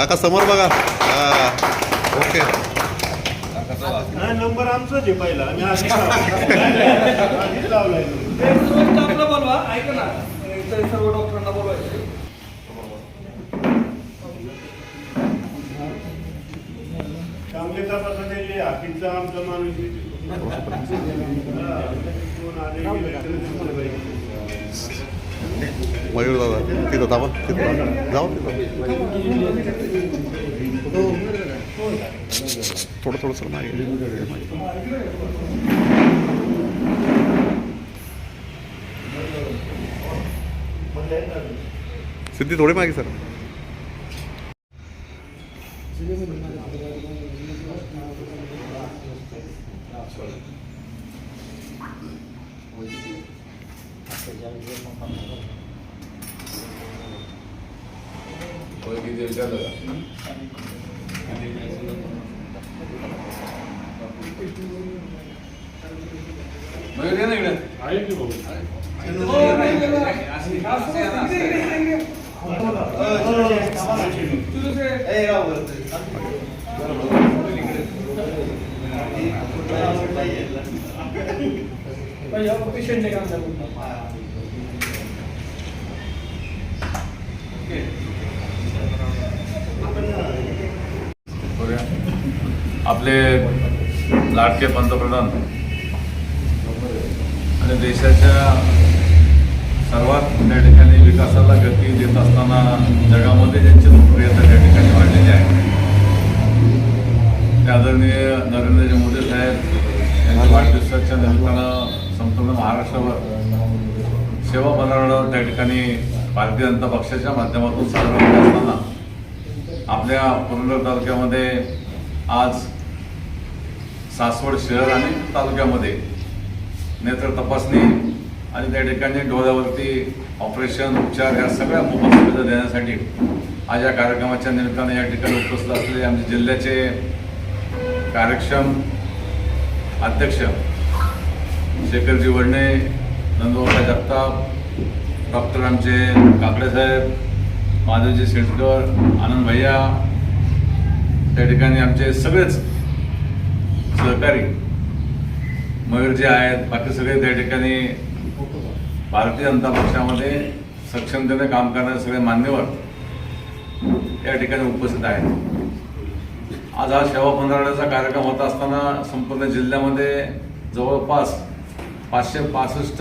काका समोर बघा. हा ओके. नाही नंबर आमचाच आहे पहिला. आम्ही आधीच लावला. आधीच लावलाय स्टाफला बोलवा ऐका ना इथं सर्व डॉक्टरांना बोलवायचे चांगले तपासाचे हाकीचा आमचा माणूस हा, कोण आले गेले तरी दिसलं पाहिजे. मयूर दादा तिथं थांबा तिथं जाऊ तिथं थोडं थोडंसं मागे सिद्धी थोडे मागे सर कोई देवता लगा मयूर है ना इकडे आहे की भाऊ तुझं ते पेशंट आहे का आपले लाडके पंतप्रधान आणि देशाच्या सर्वात त्या ठिकाणी विकासाला गती देत असताना जगामध्ये ज्यांची लोकप्रियता त्या ठिकाणी वाढलेली आहे. ते आदरणीय नरेंद्रजी मोदी साहेब यांच्या वाढदिवसाच्या निमित्तानं संपूर्ण महाराष्ट्रभर सेवा बनवणं त्या ठिकाणी भारतीय जनता पक्षाच्या माध्यमातून साजरा होत असताना आपल्या पुरंदर तालुक्यामध्ये आज सासवड शहर आणि तालुक्यामध्ये नेत्र तपासणी आणि त्या ठिकाणी डोळ्यावरती ऑपरेशन उपचार या सगळ्या मोफत सुविधा देण्यासाठी आज या कार्यक्रमाच्या निमित्ताने या ठिकाणी उपस्थित असलेले आमचे जिल्ह्याचे कार्यक्षम अध्यक्ष शेखरजी वडणे नंदुबाबा जगताप डॉक्टर आमचे काकडेसाहेब माधवजी शेटकर आनंद भैया त्या ठिकाणी आमचे सगळेच सहकारी मयूरजी आहेत. बाकी सगळे त्या ठिकाणी भारतीय जनता पक्षामध्ये सक्षमतेने काम करणारे सगळे मान्यवर या ठिकाणी उपस्थित आहेत. आज हा सेवा पंधरवड्याचा कार्यक्रम होत असताना संपूर्ण जिल्ह्यामध्ये जवळपास पाचशे पासष्ट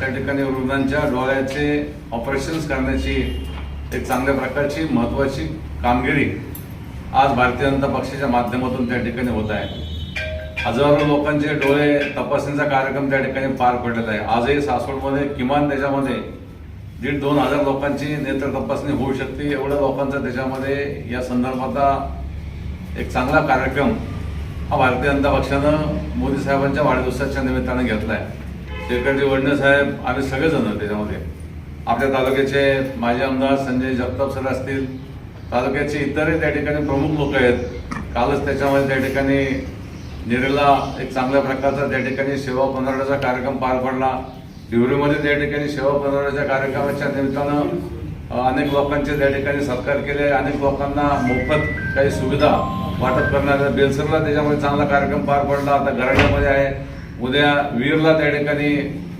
त्या ठिकाणी रुग्णांच्या डोळ्याचे ऑपरेशन्स करण्याची एक चांगल्या प्रकारची महत्त्वाची कामगिरी आज भारतीय जनता पक्षाच्या माध्यमातून त्या ठिकाणी होत आहे. हजारो लोकांचे डोळे तपासणीचा कार्यक्रम त्या ठिकाणी पार पडलेला आहे. आजही सासवडमध्ये किमान त्याच्यामध्ये दीड दोन हजार लोकांची नेत्र तपासणी होऊ शकते. एवढ्या लोकांचा त्याच्यामध्ये या संदर्भाचा एक चांगला कार्यक्रम हा भारतीय जनता पक्षानं मोदी साहेबांच्या वाढदिवसाच्या निमित्तानं घेतला आहे शेखरजी वडणे साहेब आम्ही सगळेजण त्याच्यामध्ये. आपल्या तालुक्याचे माजी आमदार संजय जगताप सर असतील तालुक्याचे इतरही त्या ठिकाणी प्रमुख लोक आहेत. कालच त्याच्यामध्ये त्या ठिकाणी नेरेला एक चांगल्या प्रकारचा त्या ठिकाणी सेवा पंधरवड्याचा कार्यक्रम पार पडला. डिवरीमध्ये त्या ठिकाणी सेवा पंधरवड्याच्या कार्यक्रमाच्या निमित्तानं अनेक लोकांचे त्या ठिकाणी सत्कार केले. अनेक लोकांना मोफत काही सुविधा वाटप करण्यात बेलसरला त्याच्यामध्ये चांगला कार्यक्रम पार पडला. आता घराण्यामध्ये आहे. उद्या वीरला त्या ठिकाणी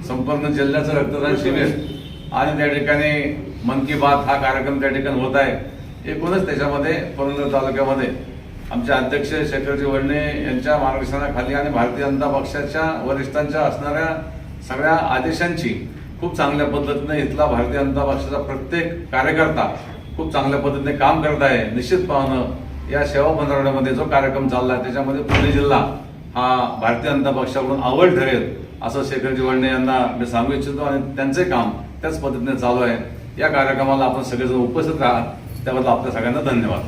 संपूर्ण जिल्ह्याचं रक्तदान शिबिर. आणि त्या ठिकाणी मन की बात हा कार्यक्रम त्या ठिकाणी होत आहे. एकूणच त्याच्यामध्ये पुरंदर तालुक्यामध्ये. आमचे अध्यक्ष शेखरजी वडणे यांच्या मार्गदर्शनाखाली आणि भारतीय जनता पक्षाच्या वरिष्ठांच्या असणाऱ्या सगळ्या आदेशांची खूप चांगल्या पद्धतीने इथला भारतीय जनता पक्षाचा प्रत्येक कार्यकर्ता खूप चांगल्या पद्धतीने काम करत आहे. निश्चित पाहणं या सेवा मंत्रालयामध्ये जो कार्यक्रम चालला आहे त्याच्यामध्ये पुणे जिल्हा हा भारतीय जनता पक्षाकडून आवड ठरेल असं शेखरजी वडणे यांना मी सांगू इच्छितो आणि त्यांचे काम त्याच पद्धतीने चालू आहे. या कार्यक्रमाला आपण सगळेजण उपस्थित राहा त्याबद्दल आपल्या सगळ्यांना धन्यवाद.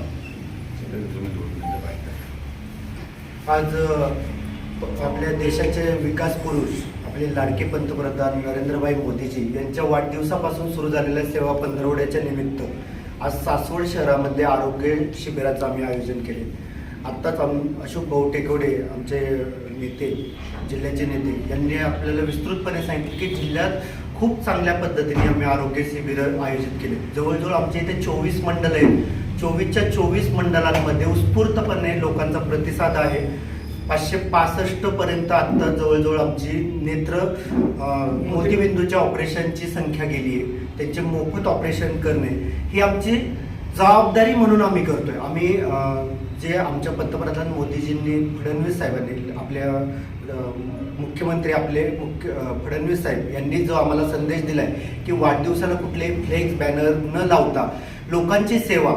आज आपल्या देशाचे विकास पुरुष आपले लाडके पंतप्रधान नरेंद्रभाई मोदीजी यांच्या वाढदिवसापासून सुरू झालेल्या सेवा पंधरवड्याच्या निमित्त आज सासवड शहरामध्ये आरोग्य शिबिराचं आम्ही आयोजन केले. आत्ताच आम अशोक भाऊ टेकवडे आमचे नेते जिल्ह्याचे नेते यांनी आपल्याला विस्तृतपणे सांगितले की जिल्ह्यात खूप चांगल्या पद्धतीने आम्ही आरोग्य शिबिरं आयोजित केले. जवळजवळ आमच्या इथे चोवीस मंडळ आहेत. चोवीसच्या चोवीस मंडळांमध्ये उत्स्फूर्तपणे लोकांचा प्रतिसाद आहे. पाचशे पासष्ट पर्यंत जवळजवळ आमची नेत्र मोतीबिंदूच्या ऑपरेशनची संख्या गेली आहे. त्यांचे मोफत ऑपरेशन करणे ही आमची जबाबदारी म्हणून आम्ही करतोय. आम्ही जे आमच्या पंतप्रधान मोदीजींनी फडणवीस साहेबांनी आपल्या मुख्यमंत्री आपले मुख्य फडणवीस साहेब यांनी जो आम्हाला संदेश दिलाय की वाढदिवसाला कुठलेही फ्लेक्स बॅनर न लावता लोकांची सेवा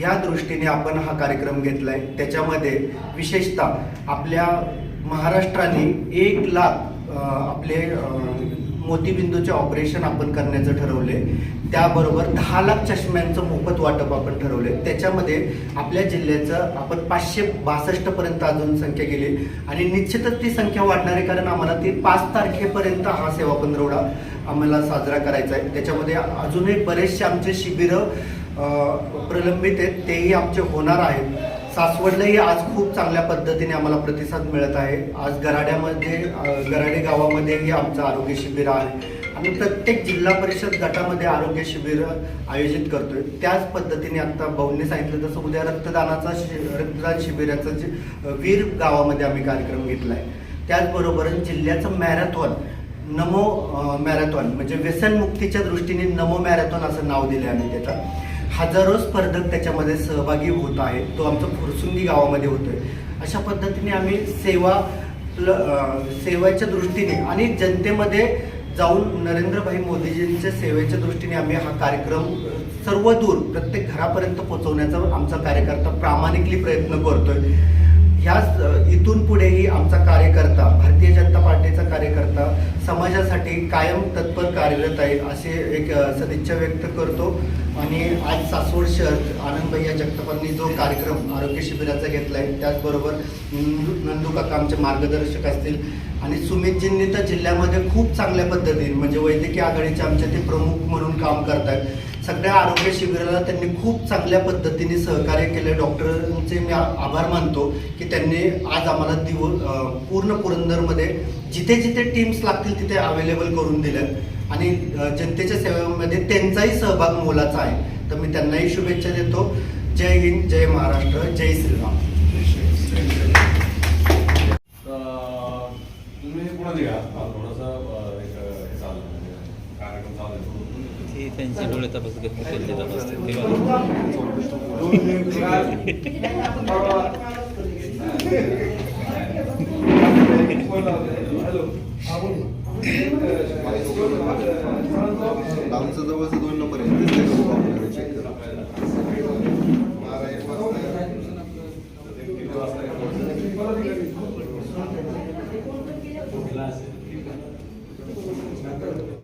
या दृष्टीने आपण हा कार्यक्रम घेतलाय. त्याच्यामध्ये विशेषतः आपल्या महाराष्ट्राने एक लाख आपले मोतीबिंदूचे ऑपरेशन आपण करण्याचं ठरवले. त्याबरोबर दहा लाख चष्म्यांचं मोफत वाटप आपण ठरवले. त्याच्यामध्ये आपल्या जिल्ह्याचं आपण पाचशे बासष्ट पर्यंत अजून संख्या गेली. आणि निश्चितच ती संख्या वाढणार आहे कारण आम्हाला ती पाच तारखेपर्यंत हा सेवा पंधरवडा आम्हाला साजरा करायचा आहे. त्याच्यामध्ये अजूनही बरेचसे आमचे शिबिरं प्रलंबित आहेत. तेही आमचे होणार आहेत. सासवडलाही आज खूप चांगल्या पद्धतीने आम्हाला प्रतिसाद मिळत आहे. आज गराड्यामध्ये गराडे गावामध्येही आमचं आरोग्य शिबिर आहे. आम्ही प्रत्येक जिल्हा परिषद गटामध्ये आरोग्य शिबिर आयोजित करतोय. त्याच पद्धतीने आता भाऊंनी सांगितलं तसं उद्या रक्तदानाचा शि रक्तदान शिबिराचं जे वीर गावामध्ये आम्ही कार्यक्रम घेतला आहे त्याचबरोबर जिल्ह्याचं मॅरेथॉन नमो मॅरेथॉन म्हणजे व्यसनमुक्तीच्या दृष्टीने नमो मॅरेथॉन असं नाव दिलं आम्ही त्याचं. हजारो स्पर्धक त्याच्यामध्ये सहभागी होत आहेत. तो आमचा फुरसुंगी गावामध्ये होतोय. अशा पद्धतीने आम्ही सेवा प्ल- सेवेच्या दृष्टीने आणि जनतेमध्ये जाऊन नरेंद्रभाई मोदीजींच्या सेवेच्या दृष्टीने आम्ही हा कार्यक्रम सर्व दूर प्रत्येक घरापर्यंत पोहोचवण्याचा आमचा कार्यकर्ता प्रामाणिकली प्रयत्न करतोय. ह्याच इथून पुढेही आमचा कार्यकर्ता भारतीय जनता पार्टीचा कार्यकर्ता समाजासाठी कायम तत्पर कार्यरत आहे असे एक सदिच्छा व्यक्त करतो. आणि आज सासवड शहर आनंदभैया जगतापांनी जो कार्यक्रम आरोग्य शिबिराचा घेतला आहे त्याचबरोबर नंदू नंदू काका आमचे मार्गदर्शक असतील. आणि सुमितजींनी तर जिल्ह्यामध्ये खूप चांगल्या पद्धतीने म्हणजे वैद्यकीय आघाडीचे आमचे ते प्रमुख म्हणून काम करतात सगळ्या आरोग्य शिबिराला त्यांनी खूप चांगल्या पद्धतीने सहकार्य केलं डॉक्टरांचे मी आभार मानतो की त्यांनी आज आम्हाला दिव पूर्ण पुरंदरमध्ये जिथे जिथे टीम्स लागतील तिथे अवेलेबल करून दिल्यात. आणि जनतेच्या सेवेमध्ये त्यांचाही सहभाग मोलाचा आहे. तर मी त्यांनाही शुभेच्छा देतो. जय हिंद जय महाराष्ट्र जय श्रीराम. तुम्ही पुढे निघा. थोडासा एक हे चालू म्हणजे कार्यक्रम चालू आहे. ते त्यांचे डोळे तपासत त्यांचे तपासतात तेव्हा. आमचं जवळचं दोन